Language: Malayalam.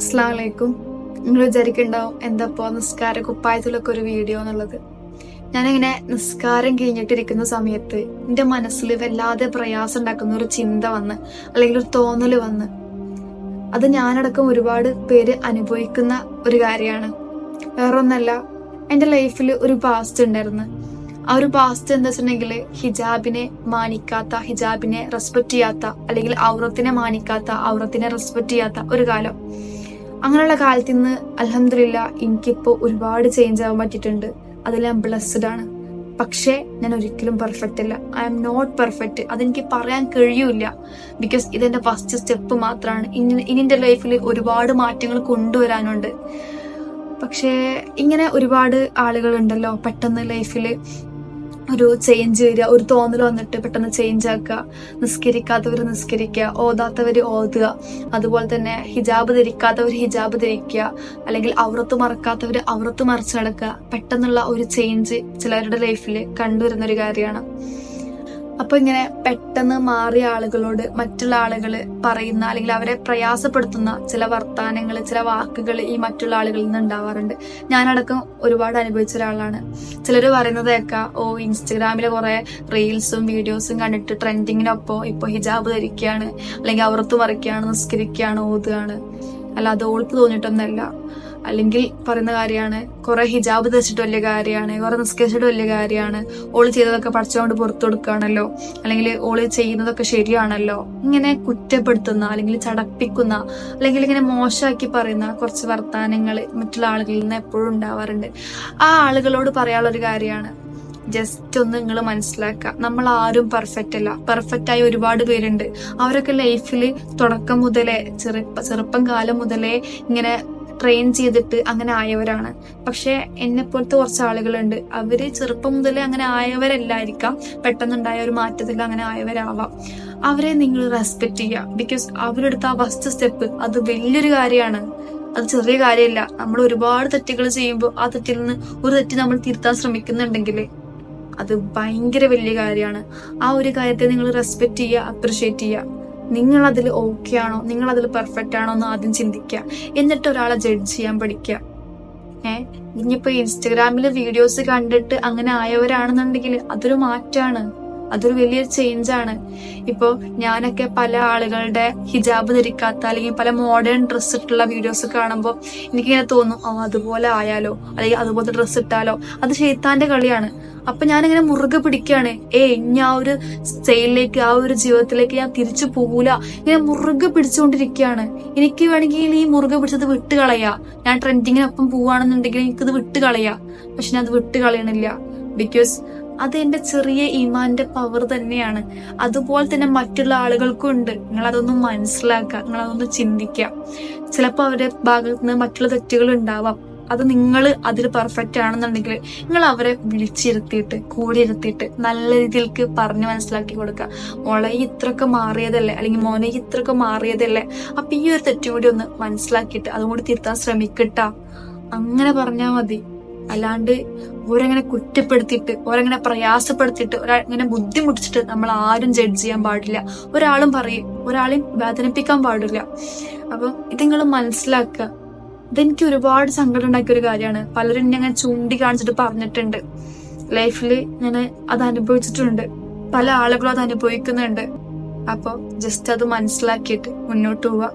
അസ്ലാമലൈക്കും നിങ്ങൾ വിചാരിക്കുന്നുണ്ടാവും എന്തപ്പോ നിസ്കാര കുപ്പായത്തിലൊക്കെ ഒരു വീഡിയോ എന്നുള്ളത്. ഞാനിങ്ങനെ നിസ്കാരം കഴിഞ്ഞിട്ടിരിക്കുന്ന സമയത്ത് എന്റെ മനസ്സിൽ വല്ലാതെ പ്രയാസം ഉണ്ടാക്കുന്ന ഒരു ചിന്ത വന്ന് അല്ലെങ്കിൽ ഒരു തോന്നൽ വന്ന്. അത് ഞാനടക്കം ഒരുപാട് പേര് അനുഭവിക്കുന്ന ഒരു കാര്യമാണ്. വേറൊന്നല്ല എന്റെ ലൈഫിൽ ഒരു പാസ്റ്റ് ഉണ്ടായിരുന്നു. ആ ഒരു പാസ്റ്റ് എന്താ വെച്ചിട്ടുണ്ടെങ്കിൽ ഹിജാബിനെ മാനിക്കാത്ത ഹിജാബിനെ റെസ്പെക്ട് ചെയ്യാത്ത അല്ലെങ്കിൽ ഔറത്തിനെ മാനിക്കാത്ത ഔറത്തിനെ റെസ്പെക്ട് ചെയ്യാത്ത ഒരു കാലം. അങ്ങനെയുള്ള കാലത്ത് നിന്ന് അലഹമില്ല എനിക്കിപ്പോൾ ഒരുപാട് ചേഞ്ച് ആവാൻ പറ്റിയിട്ടുണ്ട്. അതിൽ ഞാൻ ബ്ലെസ്ഡ് ആണ്. പക്ഷേ ഞാൻ ഒരിക്കലും പെർഫെക്റ്റ് അല്ല. ഐ എം നോട്ട് പെർഫെക്റ്റ് അതെനിക്ക് പറയാൻ കഴിയൂല ബിക്കോസ് ഇതെന്റെ ഫസ്റ്റ് സ്റ്റെപ്പ് മാത്രമാണ് ഇനി ഇനി എന്റെ ലൈഫിൽ ഒരുപാട് മാറ്റങ്ങൾ കൊണ്ടുവരാനുണ്ട്. പക്ഷേ ഇങ്ങനെ ഒരുപാട് ആളുകളുണ്ടല്ലോ പെട്ടെന്ന് ലൈഫിൽ ഒരു ചേഞ്ച് വരിക ഒരു തോന്നൽ വന്നിട്ട് പെട്ടെന്ന് ചേഞ്ച് ആക്കുക നിസ്കരിക്കാത്തവർ നിസ്കരിക്കുക ഓതാത്തവർ ഓതുക അതുപോലെ തന്നെ ഹിജാബ് ധരിക്കാത്തവർ ഹിജാബ് ധരിക്കുക അല്ലെങ്കിൽ ഔറത്ത് മറക്കാത്തവർ ഔറത്ത് മറച്ചു കിടക്കുക പെട്ടെന്നുള്ള ഒരു ചേഞ്ച് ചിലരുടെ ലൈഫിൽ കണ്ടുവരുന്ന ഒരു കാര്യമാണ്. അപ്പൊ ഇങ്ങനെ പെട്ടെന്ന് മാറിയ ആളുകളോട് മറ്റുള്ള ആളുകൾ പറയുന്ന അല്ലെങ്കിൽ അവരെ പ്രയാസപ്പെടുത്തുന്ന ചില വർത്തമാനങ്ങൾ ചില വാക്കുകൾ ഈ മറ്റുള്ള ആളുകളിൽ നിന്ന് ഉണ്ടാവാറുണ്ട്. ഞാനടക്കം ഒരുപാട് അനുഭവിച്ച ഒരാളാണ്. ചിലർ പറയുന്നത് കേൾക്കാം ഓ ഇൻസ്റ്റഗ്രാമിൽ കുറെ റീൽസും വീഡിയോസും കണ്ടിട്ട് ട്രെൻഡിങ്ങിനൊപ്പം ഇപ്പൊ ഹിജാബ് ധരിക്കുകയാണ് അല്ലെങ്കിൽ അവർത്ത് മറിക്കുകയാണ് നിസ്കരിക്കുകയാണ് ഓതുകയാണ്. അല്ല അത് ഓൾക്ക് തോന്നിയിട്ടൊന്നല്ല. അല്ലെങ്കിൽ പറയുന്ന കാര്യമാണ് കുറെ ഹിജാബ് ധരിച്ചിട്ട് വലിയ കാര്യമാണ് കുറെ നിസ്കരിച്ചിട്ട് വലിയ കാര്യമാണ്. ഓൾ ചെയ്തതൊക്കെ പഠിച്ചുകൊണ്ട് പുറത്തു കൊടുക്കുകയാണല്ലോ അല്ലെങ്കിൽ ഓൾ ചെയ്യുന്നതൊക്കെ ശരിയാണല്ലോ. ഇങ്ങനെ കുറ്റപ്പെടുത്തുന്ന അല്ലെങ്കിൽ ചടപ്പിക്കുന്ന അല്ലെങ്കിൽ ഇങ്ങനെ മോശമാക്കി പറയുന്ന കുറച്ച് വർത്തമാനങ്ങൾ മറ്റുള്ള ആളുകളിൽ നിന്ന് എപ്പോഴും ഉണ്ടാവാറുണ്ട്. ആ ആളുകളോട് പറയാനുള്ള ഒരു കാര്യമാണ് ജസ്റ്റ് ഒന്ന് നിങ്ങൾ മനസ്സിലാക്കുക. നമ്മൾ ആരും പെർഫെക്റ്റ് അല്ല. പെർഫെക്റ്റ് ആയി ഒരുപാട് പേരുണ്ട്. അവരൊക്കെ ലൈഫിൽ തുടക്കം മുതലേ ചെറുപ്പ ചെറുപ്പം കാലം മുതലേ ഇങ്ങനെ ട്രെയിൻ ചെയ്തിട്ട് അങ്ങനെ ആയവരാണ്. പക്ഷെ എന്നെ പോലത്തെ കുറച്ച് ആളുകളുണ്ട്. അവർ ചെറുപ്പം മുതൽ അങ്ങനെ ആയവരല്ലായിരിക്കാം. പെട്ടെന്നുണ്ടായ ഒരു മാറ്റത്തിൽ അങ്ങനെ ആയവരാവാം. അവരെ നിങ്ങൾ റെസ്പെക്ട് ചെയ്യുക. ബിക്കോസ് അവരെടുത്ത ആ ഫസ്റ്റ് സ്റ്റെപ്പ് അത് വലിയൊരു കാര്യമാണ്. അത് ചെറിയ കാര്യമല്ല. നമ്മൾ ഒരുപാട് തെറ്റുകൾ ചെയ്യുമ്പോൾ ആ തെറ്റിൽ നിന്ന് ഒരു തെറ്റ് നമ്മൾ തിരുത്താൻ ശ്രമിക്കുന്നുണ്ടെങ്കിൽ അത് ഭയങ്കര വലിയ കാര്യമാണ്. ആ ഒരു കാര്യത്തെ നിങ്ങൾ റെസ്പെക്ട് ചെയ്യുക അപ്രിഷിയേറ്റ് ചെയ്യുക. നിങ്ങൾ അതിൽ ഓക്കെ ആണോ? നിങ്ങൾ അതിൽ പെർഫെക്റ്റ് ആണോ എന്ന് ആദ്യം ചിന്തിക്കുക. എന്നിട്ട് ഒരാളെ ജഡ്ജ് ചെയ്യാൻ പഠിക്കുക. ഏഹ് ഇനിയിപ്പോ ഇൻസ്റ്റഗ്രാമിൽ വീഡിയോസ് കണ്ടിട്ട് അങ്ങനെ ആയവരാണെന്നുണ്ടെങ്കിൽ അതൊരു മാറ്റാണ്. അതൊരു വലിയൊരു ചേഞ്ച് ആണ്. ഇപ്പോ ഞാനൊക്കെ പല ആളുകളുടെ ഹിജാബ് ധരിക്കാത്ത അല്ലെങ്കിൽ പല മോഡേൺ ഡ്രസ്സ് ഇട്ടുള്ള വീഡിയോസ് കാണുമ്പോൾ എനിക്കിങ്ങനെ തോന്നും ആ അതുപോലെ ആയാലോ? അല്ലെങ്കിൽ അതുപോലത്തെ ഡ്രസ്സ് ഇട്ടാലോ? അത് ഷെയ്ത്താന്റെ കളിയാണ്. അപ്പൊ ഞാനിങ്ങനെ മുറുകെ പിടിക്കുകയാണ്. ഏ ഇനി ആ ഒരു സ്റ്റൈലിലേക്ക് ആ ഒരു ജീവിതത്തിലേക്ക് ഞാൻ തിരിച്ചു പോകൂല. ഇങ്ങനെ മുറുകെ പിടിച്ചുകൊണ്ടിരിക്കുകയാണ്. എനിക്ക് വേണമെങ്കിൽ ഈ മുറുകെ പിടിച്ചത് വിട്ട് കളയാ. ഞാൻ ട്രെൻഡിങ്ങിനൊപ്പം പോവാണെന്നുണ്ടെങ്കിൽ എനിക്കത് വിട്ട് കളയാ. പക്ഷെ ഞാൻ അത് വിട്ട് കളയണില്ല. ബിക്കോസ് അത് എന്റെ ചെറിയ ഇമാന്റെ പവർ തന്നെയാണ്. അതുപോലെ തന്നെ മറ്റുള്ള ആളുകൾക്കും ഉണ്ട്. നിങ്ങൾ അതൊന്നും മനസ്സിലാക്കുക നിങ്ങൾ അതൊന്ന് ചിന്തിക്കുക. ചിലപ്പോൾ അവരുടെ ഭാഗത്ത് നിന്ന് മറ്റുള്ള തെറ്റുകൾ ഉണ്ടാവാം. അത് നിങ്ങൾ അതിൽ പെർഫെക്റ്റ് ആണെന്നുണ്ടെങ്കിൽ നിങ്ങൾ അവരെ വിളിച്ചിരുത്തിയിട്ട് കൂടി ഇരുത്തിയിട്ട് നല്ല രീതിയിലേക്ക് പറഞ്ഞ് മനസ്സിലാക്കി കൊടുക്കുക. മോളെ ഇത്രയൊക്കെ മാറിയതല്ലേ? അല്ലെങ്കിൽ മോനെ ഇത്രയൊക്കെ മാറിയതല്ലേ? അപ്പൊ ഈ ഒരു തെറ്റുകൂടി ഒന്ന് മനസ്സിലാക്കിയിട്ട് അതും കൂടി തിരുത്താൻ ശ്രമിക്കട്ടാ. അങ്ങനെ പറഞ്ഞാൽ മതി. അല്ലാണ്ട് ഓരങ്ങനെ കുറ്റപ്പെടുത്തിയിട്ട് ഓരങ്ങനെ പ്രയാസപ്പെടുത്തിയിട്ട് ഒരാളിങ്ങനെ ബുദ്ധിമുട്ടിച്ചിട്ട് നമ്മൾ ആരും ജഡ്ജ് ചെയ്യാൻ പാടില്ല. ഒരാളും പറയും ഒരാളെയും വേദനിപ്പിക്കാൻ പാടില്ല. അപ്പം ഇത് നിങ്ങൾ മനസ്സിലാക്കുക. ഇതെനിക്ക് ഒരുപാട് സങ്കടം ഉണ്ടാക്കിയ ഒരു കാര്യമാണ്. പലരും എന്നെ അങ്ങനെ ചൂണ്ടിക്കാണിച്ചിട്ട് പറഞ്ഞിട്ടുണ്ട്. ലൈഫിൽ ഞാൻ അത് അനുഭവിച്ചിട്ടുണ്ട്. പല ആളുകളും അത് അനുഭവിക്കുന്നുണ്ട്. അപ്പോൾ ജസ്റ്റ് അത് മനസ്സിലാക്കിയിട്ട് മുന്നോട്ട് പോവുക